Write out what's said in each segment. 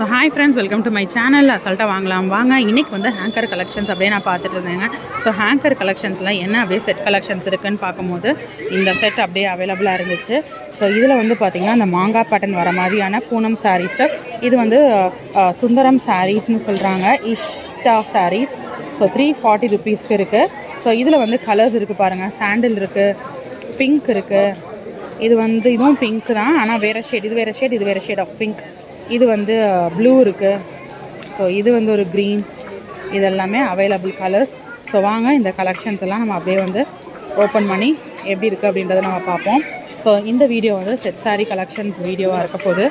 So hi friends welcome to my channel அசால்ட்டாக வாங்கலாம். வாங்க இன்னைக்கு வந்து ஹேங்கர் கலெக்ஷன்ஸ் அப்படியே நான் பார்த்துட்டு இருந்தேங்க. ஸோ ஹேங்கர் கலெக்ஷன்ஸில் என்ன அப்படியே செட் கலெக்ஷன்ஸ் இருக்குன்னு பார்க்கும்போது இந்த செட் அப்படியே அவைலபிளாக இருந்துச்சு. ஸோ இதில் வந்து பார்த்திங்கன்னா அந்த மாங்காய் பட்டன் வர மாதிரியான பூனம் சாரீ ஸ்டப் இது வந்து சுந்தரம் சாரீஸ்னு சொல்கிறாங்க Ishta sarees so three forty ருபீஸ்க்கு இருக்குது ஸோ இதில் வந்து கலர்ஸ் இருக்குது பாருங்கள் சாண்டில் இருக்குது பிங்க் இருக்குது இது வந்து இதுவும் பிங்க் தான். ஆனால் வேறு ஷேட் இது வேறு ஷேட் இது வேறு ஷேட் ஆஃப் பிங்க் இது வந்து ப்ளூ இருக்குது ஸோ இது வந்து ஒரு க்ரீன் இதெல்லாமே அவைலபிள் கலர்ஸ் ஸோ வாங்க இந்த கலெக்ஷன்ஸ் எல்லாம் நம்ம அப்படியே வந்து ஓப்பன் பண்ணி எப்படி இருக்குது அப்படின்றத நம்ம பார்ப்போம். ஸோ இந்த வீடியோ வந்து செட் சாரி கலெக்ஷன்ஸ் வீடியோவாக இருக்க போகுது.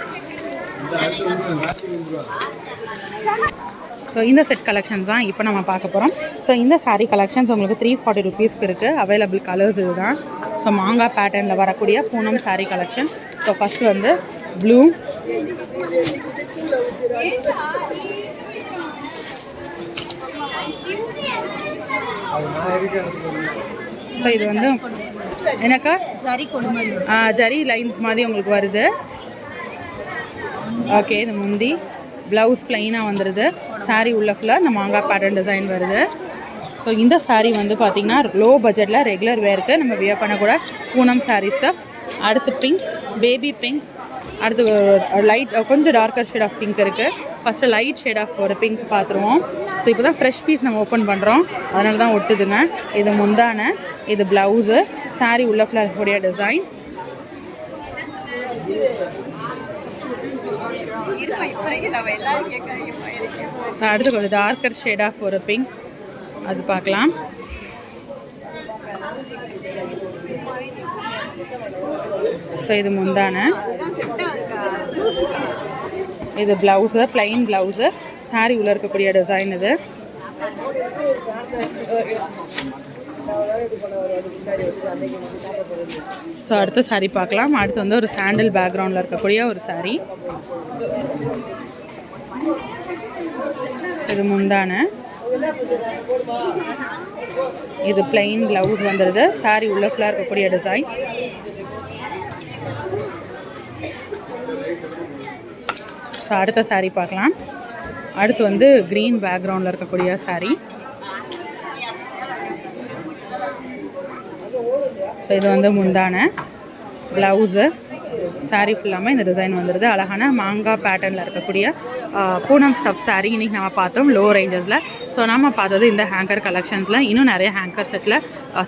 ஸோ இந்த செட் கலெக்ஷன்ஸ் தான் இப்போ நம்ம பார்க்க போகிறோம் ஸோ இந்த saree கலெக்ஷன்ஸ் உங்களுக்கு த்ரீ ஃபார்ட்டி ருபீஸ்க்கு இருக்குது அவைலபிள் கலர்ஸ் இதுதான். ஸோ மாங்காய் பேட்டர்னில் வரக்கூடிய Poonam saree collection so first வந்து ப்ளூ ஸோ இது வந்து எனக்கா ஜரி ஆ, ஜரி லைன்ஸ் மாதிரி உங்களுக்கு வருது. ஓகே இது முந்தி. ப்ளவுஸ் ப்ளைனாக வந்துடுது சாரீ உள்ள ஃபுல்லாக இந்த மாங்காய் பேட்டர்ன் டிசைன் வருது. ஸோ இந்த சாரீ வந்து பார்த்திங்கன்னா லோ பட்ஜெட்டில் ரெகுலர் வேருக்கு நம்ம வியர் பண்ணக்கூட பூனம் சாரீ ஸ்டஃப் அடுத்து பிங்க் பேபி பிங்க் அடுத்து லைட் கொஞ்சம் டார்க்கர் ஷேட் ஆஃப் பிங்க் இருக்குது ஃபஸ்ட்டு லைட் ஷேட் ஆஃப் ஒரு பிங்க் பார்த்துருவோம். ஸோ இப்போ தான் ஃப்ரெஷ் பீஸ் நம்ம ஓப்பன் பண்ணுறோம் அதனால தான் ஒட்டுதுங்க. இது முந்தான இது ப்ளவுஸு saree உள்ள ஃபுல்லாக இருக்கக்கூடிய டிசைன் ஸோ அடுத்து கொஞ்சம் டார்க்கர் ஷேட் ஆஃப் ஒரு பிங்க் அது பார்க்கலாம். ஸோ இது முந்தான. இது ப்ளவுஸு ப்ளைன் ப்ளவுஸு சாரி உள்ள இருக்கக்கூடிய டிசைன் இது. ஸோ அடுத்த சாரீ பார்க்கலாம். அடுத்து வந்து ஒரு சாண்டில் பேக்ரவுண்டில் இருக்கக்கூடிய ஒரு சாரீ இது முந்தான. இது பிளைன் ப்ளவுஸ் வந்துடுது saree உள்ள ஃபுல்லாக இருக்கக்கூடிய டிசைன் ஸோ அடுத்த சாரீ பார்க்கலாம். அடுத்து வந்து க்ரீன் பேக்ரவுண்டில் இருக்கக்கூடிய சாரீ ஸோ இது வந்து முந்தான ப்ளவுஸு சாரீ ஃபுல்லாமே இந்த டிசைன் வந்துடுது அழகான மாங்காய் பேட்டர்னில் இருக்கக்கூடிய பூனம் ஸ்டப் saree இன்றைக்கி நம்ம பார்த்தோம் லோ. ரேஞ்சஸில் ஸோ நம்ம பார்த்தது இந்த ஹேங்கர் கலெக்ஷன்ஸில் இன்னும் நிறைய ஹேங்கர் செட்டில்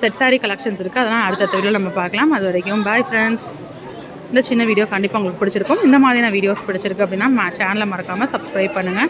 செட் சாரீ கலெக்ஷன்ஸ் இருக்குது அதெல்லாம் அடுத்த வீடியோ நம்ம பார்க்கலாம். அது வரைக்கும் பாய் ஃப்ரெண்ட்ஸ் இந்த சின்ன வீடியோ கண்டிப்பாக உங்களுக்கு பிடிச்சிருக்கும். இந்த மாதிரியான வீடியோஸ் பிடிச்சிருக்கு அப்படின்னா சேனலை மறக்காமல் சப்ஸ்கிரைப் பண்ணுங்கள்